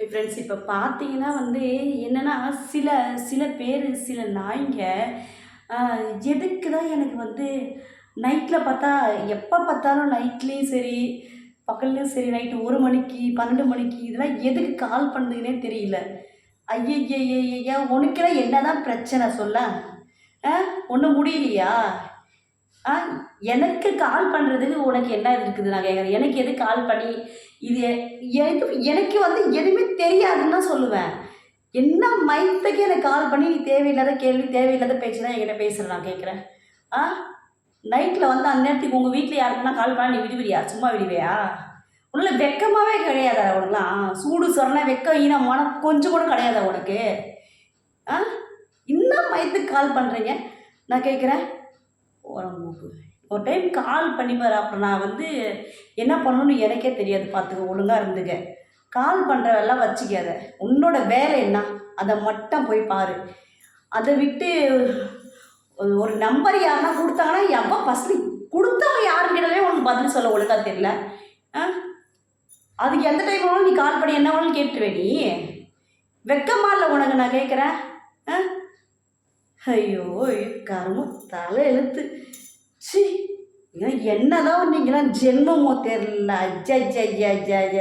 Friends இப்போ பார்த்தீங்கன்னா வந்து என்னென்னா சில சில பேர் சில நாய்ங்க எதுக்கு தான் எனக்கு வந்து நைட்டில் பார்த்தா எப்போ பார்த்தாலும் நைட்லேயும் சரி பகல்லையும் சரி நைட்டு ஒரு மணிக்கு பன்னெண்டு மணிக்கு இதெல்லாம் எதுக்கு கால் பண்ணுதுன்னே தெரியல. ஐயா உனக்கெல்லாம் என்ன தான் பிரச்சனை சொல்ல? ஆ ஒன்றும் முடியலையா? ஆ எனக்கு கால் பண்ணுறதுக்கு உனக்கு என்ன இருக்குது நான் கேட்குறேன் எனக்கு எது கால் பண்ணி இது எனக்கு எனக்கு வந்து எதுவுமே தெரியாதுன்னு தான் சொல்லுவேன். என்ன மைத்துக்கு எனக்கு கால் பண்ணி நீ தேவையில்லாத கேள்வி தேவையில்லாத பேச்சு தான் என்கிட்ட பேசுகிற நான் கேட்குறேன் ஆ நைட்டில் வந்து அந்த நேரத்துக்கு உங்கள் வீட்டில் யாருக்குன்னா கால் பண்ணால் நீ விடுவியா சும்மா விடுவியா? உள்ள வெக்கமாகவே கிடையாதா உனக்குலாம்? சூடு சொரணா வெக்கம் ஈனமான மனம் கொஞ்சம் கூட கிடையாதா உனக்கு? ஆ இன்னும் மயத்துக்கு கால் பண்ணுறீங்க நான் கேட்குறேன் உடம்புக்கு ஒரு டைம் கால் பண்ணி பாரு அப்புறம் நான் வந்து என்ன பண்ணணும்னு எனக்கே தெரியாது. பார்த்துக்க ஒழுங்காக இருந்துக்க. கால் பண்ணுறவெல்லாம் வச்சுக்காத. உன்னோட வேலை என்ன? அதை மட்டும் போய் பாரு. அதை விட்டு ஒரு- நம்பர் யாருன்னா கொடுத்தாங்கன்னா எவ்வளோ ஃபஸ்ட்டு கொடுத்தவங்க யாருக்கிட்டவே உனக்கு பதில் சொல்ல ஒழுங்காக தெரியல. ஆ? அதுக்கு எந்த டைம் வேணாலும் நீ கால் பண்ணி என்ன வேணாலும் கேட்டுருவே நீ. வெக்கமா இல்லை உனக்கு நான் கேட்குறேன். ஆ? ஐயோ கருமம் தலை எழுத்து. சி என்னதான் நீங்களாம் ஜென்மமோ தெரில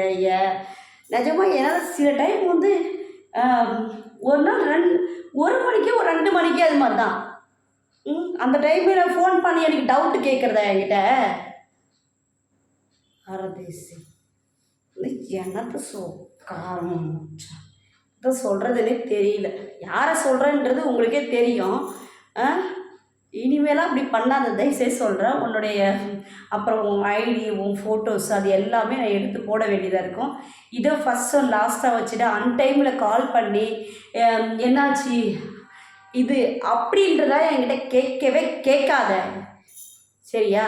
ஐயா நிஜமாக என்னால் சில டைம் வந்து ஒரு நாள் ரெண்டு ஒரு மணிக்கே ஒரு ரெண்டு மணிக்கே அது மாதிரி தான் ம் அந்த டைமில் ஃபோன் பண்ணி எனக்கு டவுட்டு கேட்குறதா என்கிட்ட? அரதேசி என்னத்தை சோ காரணம் தான் சொல்கிறதுனே தெரியல. யாரை சொல்கிறேன்றது உங்களுக்கே தெரியும். இனிமேலாம் அப்படி பண்ணாத தயவுசெய்து சொல்கிறேன் உன்னுடைய அப்புறம் உன் ஐடி உன் ஃபோட்டோஸ் அது எல்லாமே நான் எடுத்து போட வேண்டியதாக இருக்கும். இதை ஃபஸ்ட் ஒன் லாஸ்ட்டாக வச்சுட்டு அன் டைமில் கால் பண்ணி என்னாச்சு? இது அப்படின்றதா என்கிட்ட கேட்கவே கேட்காத. சரியா?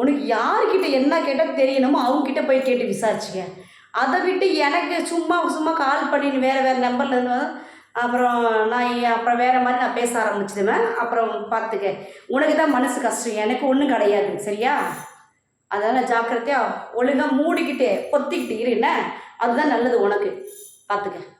உனக்கு யார்கிட்ட என்ன கேட்டால் தெரியணுமோ அவங்கக்கிட்ட போய் கேட்டு விசாரிச்சுக்க. அதை விட்டு எனக்கு சும்மா சும்மா கால் பண்ணி வேறு வேறு நம்பர்ல இருந்து அப்புறம் நான் அப்புறம் வேறு மாதிரி நான் பேச ஆரம்பிச்சிடுவேன். அப்புறம் பார்த்துக்க உனக்கு தான் மனசு கஷ்டம். எனக்கு ஒன்றும் கிடையாது. சரியா? அதனால் ஜாக்கிரதையாக ஒழுங்காக மூடிக்கிட்டு பொத்திக்கிட்டு இரு என்ன? அதுதான் நல்லது உனக்கு. பார்த்துக்க